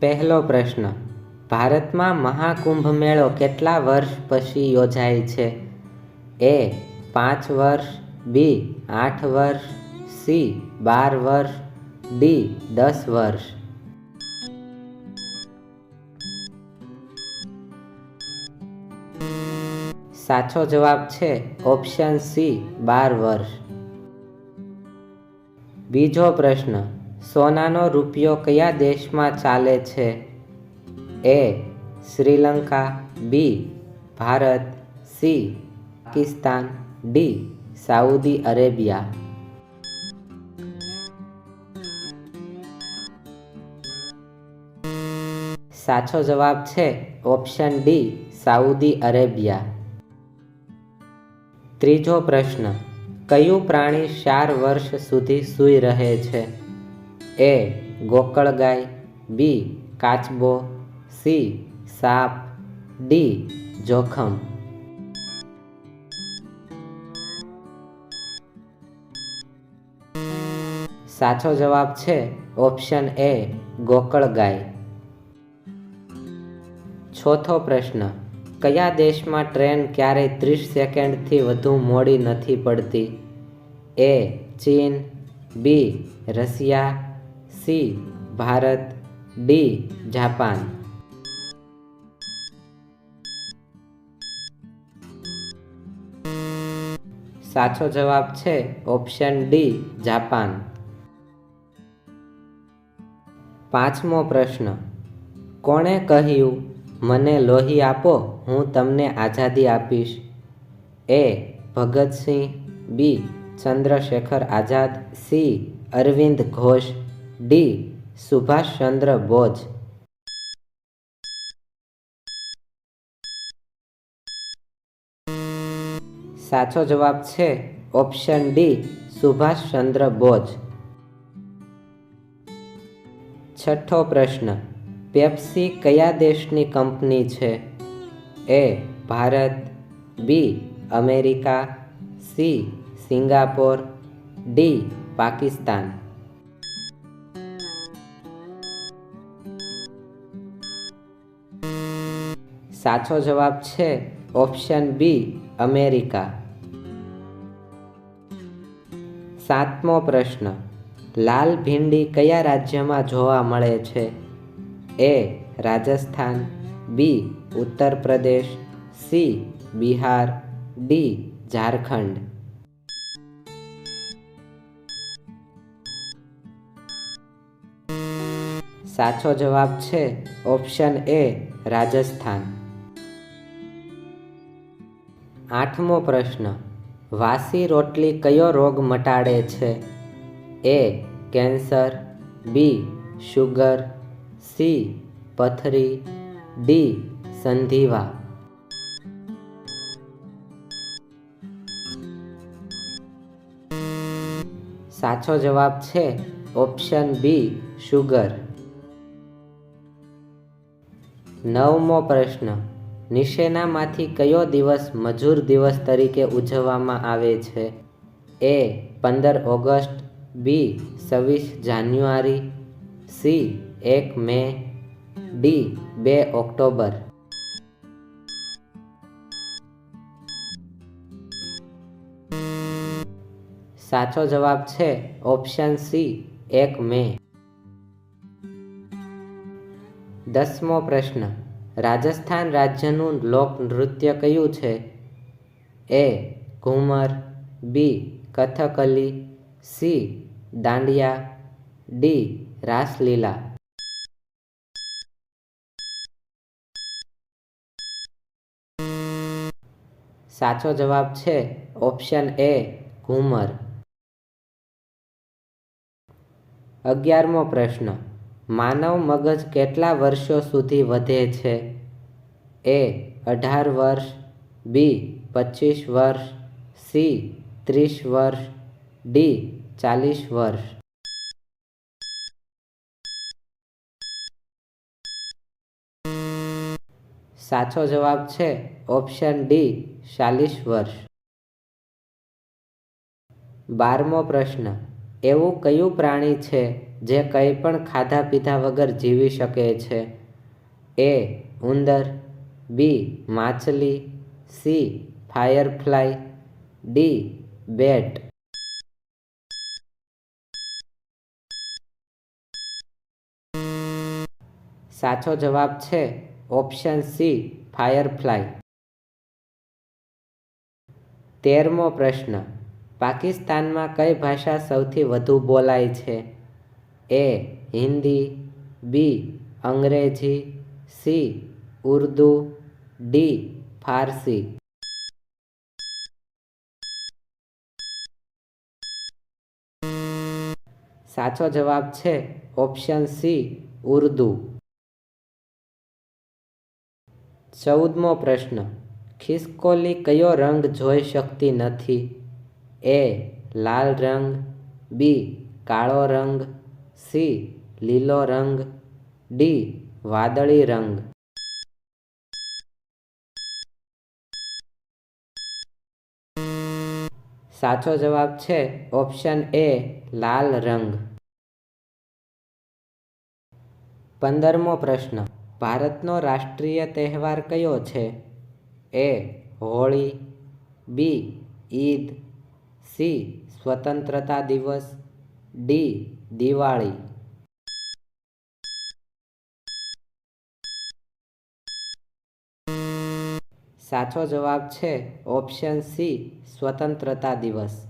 પહેલો પ્રશ્ન, ભારતમાં મહાકુંભ મેળો કેટલા વર્ષ પછી યોજાય છે? એ, પાંચ વર્ષ, બી, આઠ વર્ષ, સી, બાર વર્ષ, ડી, દસ વર્ષ. સાચો જવાબ છે ઓપ્શન સી, બાર વર્ષ. બીજો પ્રશ્ન સોનાનો રૂપિયો કયા દેશમાં ચાલે છે? A, Sri Lanka, B, Bharat, C, Pakistan, D, Saudi Arabia. સાચો જવાબ છે ઓપ્શન ડી, સાઉદી અરેબિયા. ત્રીજો પ્રશ્ન, કયું પ્રાણી ચાર વર્ષ સુધી સૂઈ રહે છે? એ ગોકળગાય બી કાચબો, સી સાપ, ડી જોખમ. સાચો જવાબ છે ઓપ્શન એ ગોકળગાય ચોથો પ્રશ્ન, કયા દેશમાં ટ્રેન ક્યારેય ત્રીસ સેકન્ડથી વધુ મોડી નથી પડતી? એ ચીન, B Russia C, Bharat. D, Japan. સાચો જવાબ છે ઓપ્શન ડી, જાપાન. પાંચમો પ્રશ્ન. કોણે કહ્યું, મને લોહી આપો, હું તમને આઝાદી આપીશ. A, Bhagat Singh. B, Chandrashekhar Azad. C, Arvind Ghosh. D Subhash Chandra Bose. સાચો જવાબ છે ઓપ્શન ડી સુભાષચંદ્ર બોઝ. છઠ્ઠો પ્રશ્ન, પેપ્સી કયા દેશની કંપની છે? A, Bharat, B, America, C, Singapore, D, Pakistan. સાચો જવાબ છે ઓપ્શન બી, અમેરિકા. સાતમો પ્રશ્ન, લાલ ભીંડી કયા રાજ્યમાં જોવા મળે છે? એ, રાજસ્થાન, બી ઉત્તર પ્રદેશ સી, બિહાર, ડી, ઝારખંડ. સાચો જવાબ છે ઓપ્શન એ, રાજસ્થાન. આઠમો પ્રશ્ન, વાસી રોટલી કયો રોગ મટાડે છે? A, cancer, B, sugar, C, પથરી, ડી, સંધિવા. સાચો જવાબ છે ઓપ્શન બી, શુગર. નવમો પ્રશ્ન નીચેનામાંથી કયો દિવસ મજૂર દિવસ તરીકે ઉજવવામાં આવે છે? એ, પંદર ઓગસ્ટ, બી, છવ્વીસ જાન્યુઆરી, સી, એક મે, ડી, બે ઓક્ટોબર. સાચો જવાબ છે ઓપ્શન સી, એક મે. દસમો પ્રશ્ન. રાજસ્થાન રાજ્યનું લોકનૃત્ય કયું છે? A. Ghoomar. B. Kathakali. C. Dandiya. D. Raslila. સાચો જવાબ છે ઓપ્શન એ, ઘુમર. અગિયારમો પ્રશ્ન. માનવ મગજ કેટલા વર્ષો સુધી વધે છે? એ, અઢાર વર્ષ, બી પચીસ વર્ષ, સી, ત્રીસ વર્ષ, ડી, ચાલીસ વર્ષ. સાચો જવાબ છે ઓપ્શન ડી, ચાલીસ વર્ષ. બારમો પ્રશ્ન, એવું કયું પ્રાણી છે જે કંઈ પણ ખાધા પીધા વગર જીવી શકે છે. એ ઉંદર, બી માછલી, સી ફાયરફ્લાય, ડી બેટ. સાચો જવાબ છે ઓપ્શન સી ફાયરફ્લાય. તેરમો પ્રશ્ન, પાકિસ્તાનમાં કઈ ભાષા સૌથી વધુ બોલાય છે? એ હિન્દી, બી અંગ્રેજી, સી ઉર્દુ, ડી ફારસી. સાચો જવાબ છે ઓપ્શન સી ઉર્દુ. ચૌદમો પ્રશ્ન. ખિસકોલી કયો રંગ જોઈ શકતી નથી? એ લાલ રંગ, બી કાળો રંગ સી, લીલો રંગ, ડી, વાદળી રંગ. સાચો જવાબ છે ઓપ્શન એ, લાલ રંગ. પંદરમો પ્રશ્ન. ભારતનો રાષ્ટ્રીય તહેવાર કયો છે? A, Holi, B, Eid, C, સ્વતંત્રતા દિવસ, ડી દિવાળી. સાચો જવાબ છે ઓપ્શન સી સ્વતંત્રતા દિવસ.